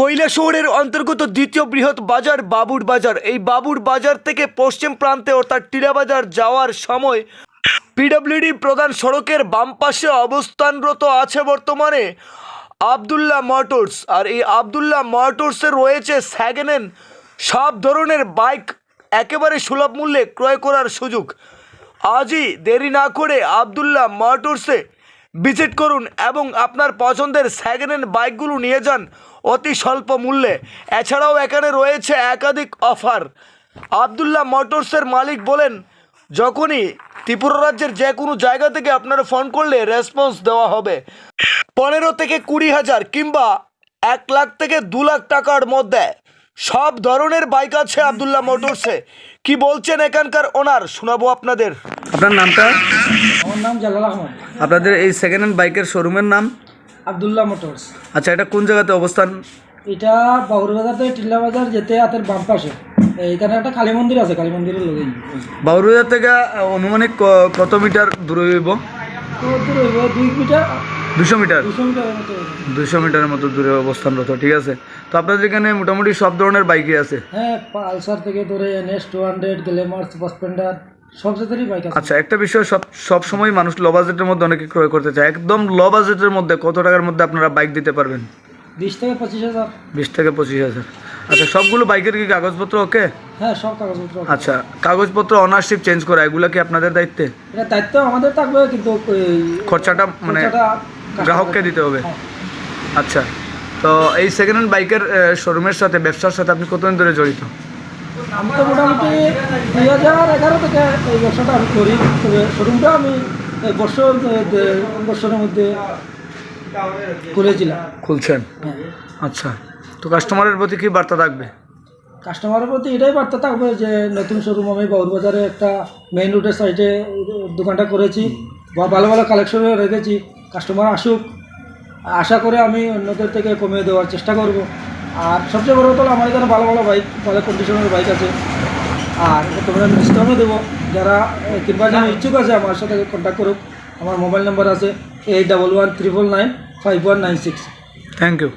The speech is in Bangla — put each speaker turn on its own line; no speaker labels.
কৈলা শহরের অন্তর্গত দ্বিতীয় বৃহৎ বাজার বাবুর বাজার। এই বাবুর বাজার থেকে পশ্চিম প্রান্তে অর্থাৎ টিলাবাজার যাওয়ার সময় পিডব্লিউডি প্রধান সড়কের বাম পাশে অবস্থানরত আছে বর্তমানে আবদুল্লাহ মোটরস। আর এই আবদুল্লাহ মোটরসে রয়েছে স্যাগেনেন। সব ধরনের বাইক একেবারে সুলভ মূল্যে ক্রয় করার সুযোগ। আজই দেরি না করে আবদুল্লাহ মোটরসে ভিজিট করুন এবং আপনার পছন্দের সেকেন্ড হ্যান্ড বাইকগুলো নিয়ে যান অতি স্বল্প মূল্যে। এছাড়াও এখানে রয়েছে একাধিক অফার। আবদুল্লাহ মোটরসের মালিক বলেন, যখনই ত্রিপুরা রাজ্যের যে কোনো জায়গা থেকে আপনারা ফোন করলে রেসপন্স দেওয়া হবে। পনেরো থেকে কুড়ি হাজার কিংবা এক লাখ থেকে দু লাখ টাকার মধ্যে। সব ধরনের বাইক আছে আবদুল্লাহ মোটরসে। কি বলছেন এখানকার ওনার? শোনাবো আপনাদের।
আপনার নামটা?
আমার নাম জালাল আহমদ।
আপনাদের এই সেকেন্ড হ্যান্ড বাইকের শোরুমের নাম?
আবদুল্লাহ মোটরস।
আচ্ছা এটা কোন জায়গাতে অবস্থান?
এটা বাবুরবাজার থেকে টিল্লা বাজার যেতে হাতের বাম পাশে। এখানে একটা কালী মন্দির আছে কালী মন্দিরের লোক
বাবুরবাজার থেকে আহ, আনুমানিক কত মিটার দূরে হইব?
দুই মিটার?
দুশো মিটার?
দুশো মিটারের মতো
দূরে অবস্থানরত ঠিক আছে? তো আপনাদের এখানে মোটামুটি সব ধরনের বাইকই আছে?
হ্যাঁ পালসার থেকে ধরে NS two hundred Glamour Super Splendor সব জাতেরই বাইক আছে।
আচ্ছা একটা বিষয় সব সব সময় মানুষ লো বাজেটের মধ্যে অনেকে ক্রয় করতে চায়। একদম লো বাজেটের মধ্যে কত টাকার মধ্যে আপনারা বাইক দিতে পারবেন?
বিশ থেকে পঁচিশ হাজার।
বিশ থেকে পঁচিশ হাজার। আচ্ছা সবগুলো বাইকের কি কাগজপত্র ওকে?
হ্যাঁ সব কাগজপত্র
আচ্ছা কাগজপত্র অনারশিপ চেঞ্জ করা এগুলো কি আপনাদের দায়িত্বে?
এটা দায়িত্ব আমাদের থাকবে কিন্তু
খরচাটা মানে গ্রাহককে দিতে হবে।
হ্যাঁ।
আচ্ছা তো এই সেকেন্ড হ্যান্ড বাইকের শোরুমের সাথে ব্যবসার সাথে আপনি কতদিন ধরে জড়িত?
আমি তো মোটামুটি দুই হাজার এগারো থেকে এই ব্যবসাটা আমি করি। তবে শোরুমটা আমি বছর বছরের মধ্যে খুলেছিলাম।
খুলছেন?
হ্যাঁ।
আচ্ছা। তো কাস্টমারের প্রতি কি বার্তা থাকবে?
কাস্টমারের প্রতি এটাই বার্তা থাকবে যে নতুন শোরুম আমি বাজারে একটা মেইন রোডের সাইডে দোকানটা করেছি বা ভালো ভালো কালেকশন রেখেছি। কাস্টমার আসুক। আশা করে আমি অন্যদের থেকে কমিয়ে দেওয়ার চেষ্টা করব। আর সবচেয়ে বড় কথা হলো আমার এখানে ভালো ভালো বাইক ভালো কন্ডিশনের বাইক আছে, আর তোমরা ডিসকাউন্টও দেবো। যারা কিনবার জন্য ইচ্ছুক আছে, আমার সাথে কন্ট্যাক্ট করুক। আমার মোবাইল নাম্বার আছে eight double one triple nine five one nine six
thank you